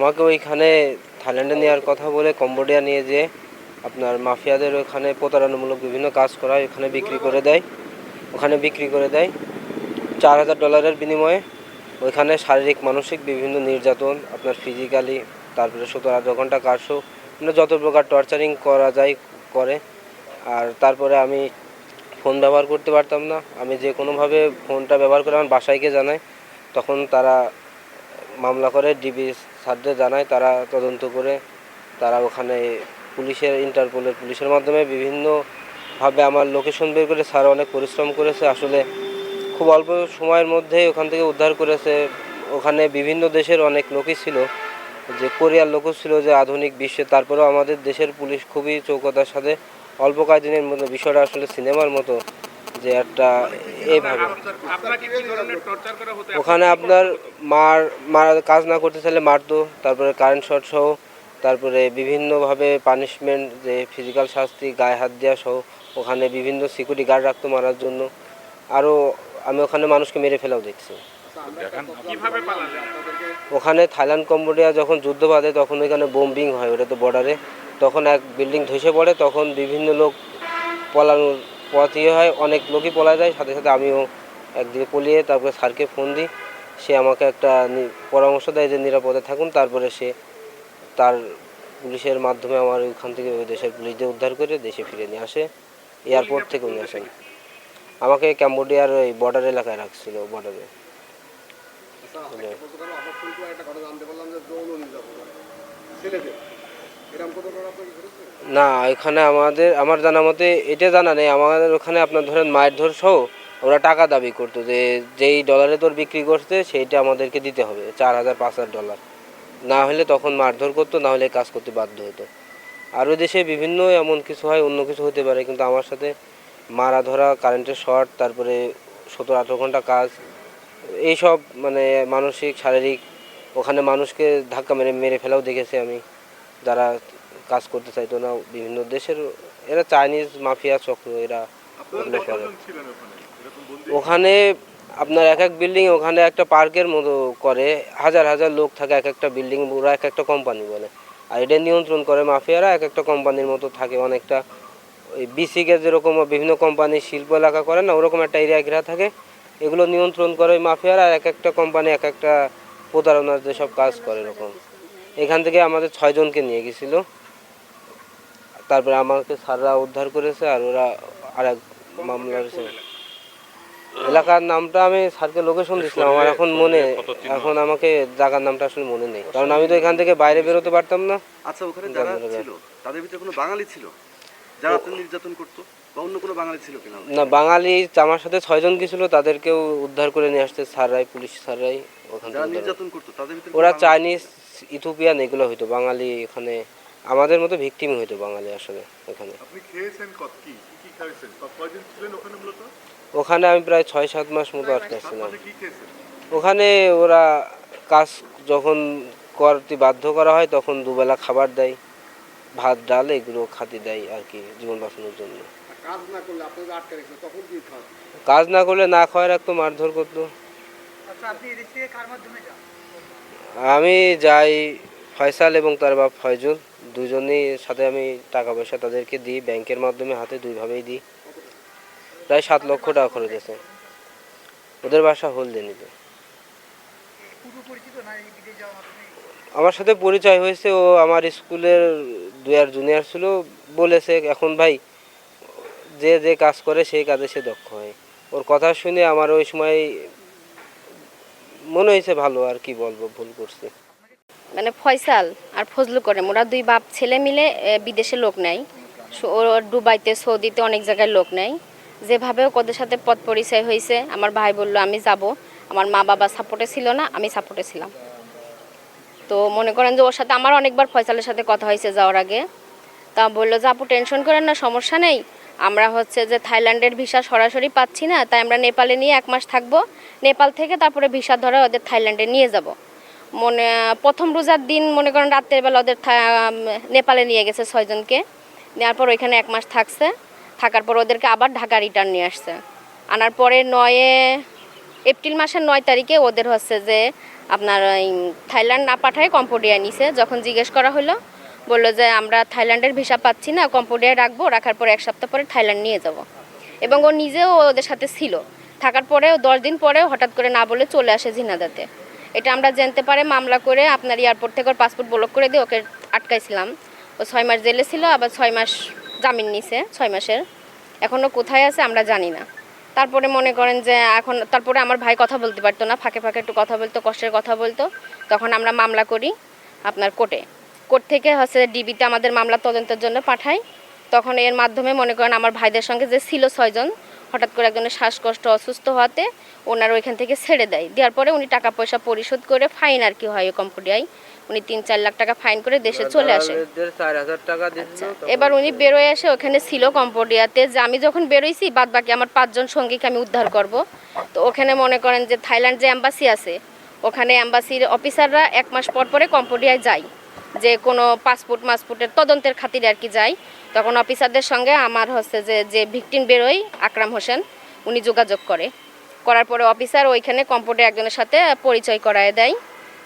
আমাকে ওইখানে থাইল্যান্ডে নেওয়ার কথা বলে কম্বোডিয়া নিয়ে যেয়ে আপনার মাফিয়াদের ওখানে প্রতারণামূলক বিভিন্ন কাজ করায়, ওখানে বিক্রি করে দেয়। ওখানে বিক্রি করে দেয়। চার হাজার ডলারের বিনিময়ে ওইখানে শারীরিক, মানসিক বিভিন্ন নির্যাতন, আপনার ফিজিক্যালি তারপরে সতেরো আঠারো ঘণ্টা কাজও মানে যত প্রকার টর্চারিং করা যায় করে। আর তারপরে আমি ফোন ব্যবহার করতে পারতাম না। আমি যে কোনোভাবে ফোনটা ব্যবহার করে আমার গিয়ে জানাই তখন তারা মামলা করে ডিবি স্যারদের জানায়, তারা তদন্ত করে, তারা ওখানে পুলিশের, ইন্টারপোলের পুলিশের মাধ্যমে বিভিন্নভাবে আমার লোকেশন বের করে স্যার অনেক পরিশ্রম করেছে। আসলে খুব অল্প সময়ের মধ্যে ওখান থেকে উদ্ধার করেছে। ওখানে বিভিন্ন দেশের অনেক লোকই ছিল, যে কোরিয়ার লোকও ছিল, যে আধুনিক বিশ্বে। তারপরেও আমাদের দেশের পুলিশ খুবই চৌকতার সাথে অল্প কয়েকদিনের মধ্যে, বিষয়টা আসলে সিনেমার মতো যে একটা এইভাবে ওখানে আপনার মার মার কাজ না করতে চাইলে মারতো, তারপরে কারেন্ট শর্ট সহ, তারপরে বিভিন্নভাবে পানিশমেন্ট যে ফিজিক্যাল শাস্তি, গায়ে হাত দেওয়া সহ, ওখানে বিভিন্ন সিকিউরিটি গার্ড রাখতো মারার জন্য। আরও আমি ওখানে মানুষকে মেরে ফেলাও দেখছি। ওখানে থাইল্যান্ড, কম্বোডিয়া যখন যুদ্ধ বাঁধে, তখন ওইখানে বোম্বিং হয়, ওটা তো বর্ডারে তখন এক বিল্ডিং ধসে পড়ে, তখন বিভিন্ন লোক পলানোর ইয়ে হয়, অনেক লোকই পলা যায়। সাথে সাথে আমিও একদিকে পলিয়ে তারপরে স্যারকে ফোন দিই। সে আমাকে একটা পরামর্শ দেয় যে, নিরাপদে থাকুন। তারপরে সে তার পুলিশের মাধ্যমে আমার ওইখান থেকে ওই দেশের পুলিশদের উদ্ধার করে দেশে ফিরে নিয়ে আসে। এয়ারপোর্ট থেকে উনি আসেন। আমাকে ক্যাম্বোডিয়ার ওই বর্ডার এলাকায় রাখছিল বর্ডারে যৌন নির্যাতন ছেলেদের? না, এখানে আমাদের, আমার জানা মতে এটা জানা নেই। আমাদের ওখানে আপনার ধরেন মায়ের ধর সহ ওরা টাকা দাবি করতো যে, যেই ডলারে তোর বিক্রি করতে সেইটা আমাদেরকে দিতে হবে, চার হাজার, পাঁচ হাজার ডলার না হলে তখন মারধর করতো, না হলে কাজ করতে বাধ্য হতো। আরও দেশে বিভিন্ন এমন কিছু হয়, অন্য কিছু হতে পারে, কিন্তু আমার সাথে মারা ধরা কারেন্টের শর্ট তারপরে সতেরো, আঠেরো ঘণ্টা কাজ, এইসব মানে মানসিক, শারীরিক, ওখানে মানুষকে ধাক্কা মেরে মেরে ফেলাও দেখেছি আমি। যারা কাজ করতে চাইতো না বিভিন্ন দেশের এরা চাইনিজ মাফিয়া চক্র এরা এগুলো করে। ওখানে? আপনার এক এক বিল্ডিং ওখানে একটা পার্কের মতো করে হাজার হাজার লোক থাকে এক একটা বিল্ডিং ওরা এক একটা কোম্পানি বলে। আর এটা নিয়ন্ত্রণ করে মাফিয়ারা এক একটা কোম্পানির মতো থাকে অনেকটা। ওই বিসিকে যেরকম বিভিন্ন কোম্পানি শিল্প এলাকা করে না ওরকম একটা এরিয়া ঘেরা থাকে। এগুলো নিয়ন্ত্রণ করে মাফিয়ারা এক একটা কোম্পানি এক একটা প্রতারণার যেসব কাজ করে এরকম। এখান থেকে আমাদের ছয়জনকে নিয়ে গেছিল। তারপরে আমাকে স্যাররা উদ্ধার করেছে আর ওরা আর এক মামলা এলাকার নামটা আমি স্যারকে লোকেশন দিয়েছিলাম আমার এখন মনে এখন আমাকে জায়গার নামটা আসলে মনে নেই। কারণ আমি তো এখান থেকে বাইরে বেরোতে পারতাম না। আচ্ছা ওখানে যারা ছিল তাদের ভিতরে কোনো বাঙালি ছিল? যারা নির্যাতন করতো? বা অন্য কোনো বাঙালি ছিল কিনা? না বাঙালি আমার সাথে ছয়জন গেছিল তাদেরকেও উদ্ধার করে নিয়ে আসতে স্যাররাই পুলিশ স্যাররাই ওখান থেকে নির্যাতন করতো তাদের ভিতরে ওরা চাইনিজ ইথোপিয়ান এগুলো হইতো বাঙালি এখানে আমাদের মতো ভিকটিম হইতো বাঙালি আসলে এখানে। আপনি খেয়েছেন কত? কি কি কি খাইছেন? কয়দিন ছিলেন ওখানে মূলত? ওখানে আমি প্রায় ছয় সাত মাস মতো সাত আটকাছিলাম মাসে কি খেয়েছেন? ওখানে ওরা কাজ যখন করতে বাধ্য করা হয় তখন দুবেলা খাবার দেয় ভাত ডাল এগুলো খাতে দেয় আর কি জীবন বাঁচানোর জন্য। কাজ না করলে আপনি যে আটকে রেখেছেন তখন কি খান কাজ না করলে খাওয়ার রাখতো মারধর করতো। আচ্ছা আপনি এদিক থেকে কার মাধ্যমে যান? আমি যাই ফয়সাল এবং তার বাপ ফয়জুল, দুজনেই সাথে আমি টাকা পয়সা তাদেরকে দিই, ব্যাংকের মাধ্যমে হাতে দুইভাবেই দিই। প্রায় সাত লক্ষ টাকা খরচ আছে। ওদের বাসা হলদেনিতে আমার সাথে পরিচয় হয়েছে, ও আমার স্কুলের দু আর জুনিয়র ছিল, বলেছে, এখন ভাই, যে যে কাজ করে সেই কাজে সে দক্ষ হয়। ওর কথা শুনে আমার ওই সময় মনে হয়েছে ভালো, আর কি বলব, ভুল করছে। মানে ফয়সাল আর ফজলু করে ওরা দুই বাপ ছেলে মিলে বিদেশে লোক নেয়। দুবাইতে, সৌদিতে অনেক জায়গায় লোক নেয়। যেভাবে ওদের সাথে পথ পরিচয় হয়েছে। আমার ভাই বলল, আমি যাব। আমার মা বাবা সাপোর্টে ছিল না, আমি সাপোর্টে ছিলাম। তো মনে করেন যে ওর সাথে আমার অনেকবার ফয়সালের সাথে কথা হয়েছে যাওয়ার আগে। তা বলল, যে আপু টেনশন করেন না, সমস্যা নেই। আমরা হচ্ছে যে থাইল্যান্ডের ভিসা সরাসরি পাচ্ছি না, তাই আমরা নেপালে নিয়ে এক মাস থাকব। নেপাল থেকে তারপরে ভিসা ধরে ওদের থাইল্যান্ডে নিয়ে যাব। মনে, প্রথম রোজার দিন মনে করেন রাত্রের বেলা ওদের নেপালে নিয়ে গেছে ছয়জনকে। নেওয়ার পর ওইখানে এক মাস থাকছে। থাকার পর ওদেরকে আবার ঢাকা রিটার্ন নিয়ে আসছে। আনার পরে নয়ে, এপ্রিল মাসের নয় তারিখে ওদের হচ্ছে যে আপনার থাইল্যান্ড না পাঠায় কম্পোডিয়া নিছে। যখন জিজ্ঞেস করা হলো বলল যে আমরা থাইল্যান্ডের ভিসা পাচ্ছি না কম্পোডিয়ায় রাখব, রাখার পরে এক সপ্তাহ পরে থাইল্যান্ড নিয়ে যাব। এবং ও নিজেও ওদের সাথে ছিল। থাকার পরেও দশ দিন পরে হঠাৎ করে না বলে চলে আসে ঝিনাদাতে এটা আমরা জানতে পারে, মামলা করে আপনার এয়ারপোর্ট থেকে ওর পাসপোর্ট ব্লক করে দিয়ে ওকে আটকাইছিলাম। ও ছয় মাস জেলে ছিল, আবার ছয় মাস জামিন নিছে, ছয় মাসের। এখনও কোথায় আছে আমরা জানি না। তারপরে মনে করেন যে এখন, তারপরে আমার ভাই কথা বলতে পারতো না, ফাঁকে ফাঁকে একটু কথা বলতো, কষ্টের কথা বলতো। তখন আমরা মামলা করি আপনার কোর্টে। কোর্ট থেকে হচ্ছে ডিবিতে আমাদের মামলা তদন্তের জন্য পাঠাই। তখন এর মাধ্যমে মনে করেন আমার ভাইদের সঙ্গে যে ছিল ছয়জন হঠাৎ করে একজনের শ্বাসকষ্ট অসুস্থ হওয়াতে ওনার ওইখান থেকে ছেড়ে দেয়। দেওয়ার পরে উনি টাকা পয়সা পরিশোধ করে ফাইন আর কি হয় কম্পোডিয়ায় উনি তিন চার লাখ টাকা ফাইন করে দেশে চলে আসে। আচ্ছা, এবার উনি বেরোয় এসে ওখানে ছিল কম্পোডিয়াতে যে আমি যখন বেরোইছি বাদ বাকি আমার পাঁচজন সঙ্গীকে আমি উদ্ধার করব। তো ওখানে মনে করেন যে থাইল্যান্ড যে অ্যাম্বাসি আছে ওখানে অ্যাম্বাসির অফিসাররা এক মাস পর পরে কম্পোডিয়ায় যায়। যে কোনো পাসপোর্ট মাসপোর্টের তদন্তের খাতিরে আর কি যায় তখন অফিসারদের সঙ্গে আমার হচ্ছে যে যে ভিকটিম বেরোয়, আকরাম হোসেন, উনি যোগাযোগ করে। করার পরে অফিসার ওইখানে কম্পোর্টে একজনের সাথে পরিচয় করায় দেয়।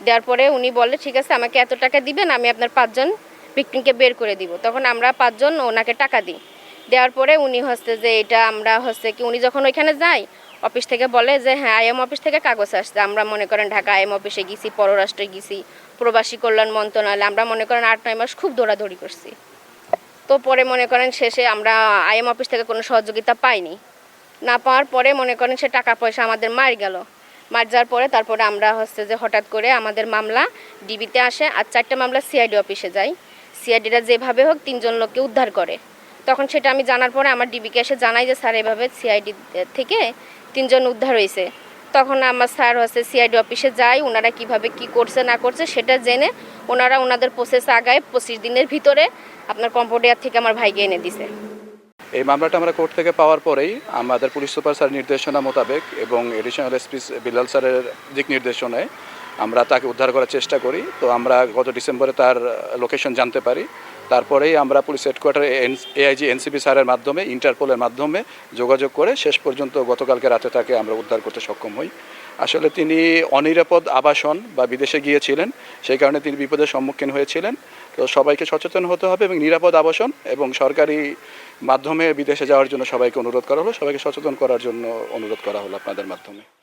দেওয়ার পরে উনি বলে, ঠিক আছে, আমাকে এত টাকা দিবেন, আমি আপনার পাঁচজন ভিকটিমকে বের করে দিব। তখন আমরা পাঁচজন ওনাকে টাকা দিই। দেওয়ার পরে উনি হচ্ছে যে, এটা আমরা হচ্ছে কি, উনি যখন ওইখানে যাই অফিস থেকে বলে যে হ্যাঁ আইএম অফিস থেকে কাগজ আসছে। আমরা মনে করেন ঢাকা আইএম অফিসে গেছি, পররাষ্ট্রে গেছি, প্রবাসী কল্যাণ মন্ত্রণালয়। আমরা মনে করেন আট, নয় মাস খুব দৌড়াদৌড়ি করছি। তো পরে মনে করেন শেষে আমরা আইএম অফিস থেকে কোনো সহযোগিতা পাইনি। না পাওয়ার পরে মনে করেন সে টাকা পয়সা আমাদের মার গেল। মার যাওয়ার পরে তারপরে আমরা হচ্ছে যে হঠাৎ করে আমাদের মামলা ডিবিতে আসে আর চারটে মামলা সিআইডি অফিসে যাই। সিআইডিরা যেভাবে হোক তিনজন লোককে উদ্ধার করে। তখন সেটা আমি জানার পরে আমার ডিবিকে এসে জানাই যে, স্যার, এভাবে সিআইডি থেকে তিনজন উদ্ধার হয়েছে। তখন আমার স্যার হচ্ছে সিআইডি অফিসে যায়, ওনারা কীভাবে কি করছে, না করছে, সেটা জেনে ওনারা ওনাদের প্রসেস আগায় পঁচিশ দিনের ভিতরে আপনার কম্পোডিয়ার থেকে আমার ভাইকে এনে দিছে। এই মামলাটা আমরা কোর্ট থেকে পাওয়ার পরেই আমাদের পুলিশ সুপার স্যার নির্দেশনা মোতাবেক এবং এডিশনাল এসপি বিলাল স্যারের দিক নির্দেশনায় আমরা তাকে উদ্ধার করার চেষ্টা করি। তো আমরা গত ডিসেম্বরে তার লোকেশন জানতে পারি। তারপরেই আমরা পুলিশ হেডকোয়ার্টার এআইজি, এনসিপি স্যারের মাধ্যমে, ইন্টারপোলের মাধ্যমে যোগাযোগ করে শেষ পর্যন্ত গতকালকে রাতে তাকে আমরা উদ্ধার করতে সক্ষম হই। আসলে তিনি অনিরাপদ আবাসন বা বিদেশে গিয়েছিলেন, সেই কারণে তিনি বিপদের সম্মুখীন হয়েছিলেন। তো সবাইকে সচেতন হতে হবে এবং নিরাপদ আবাসন এবং সরকারি মাধ্যমে বিদেশে যাওয়ার জন্য সবাইকে অনুরোধ করা হলো। সবাইকে সচেতন করার জন্য অনুরোধ করা হলো আপনাদের মাধ্যমে।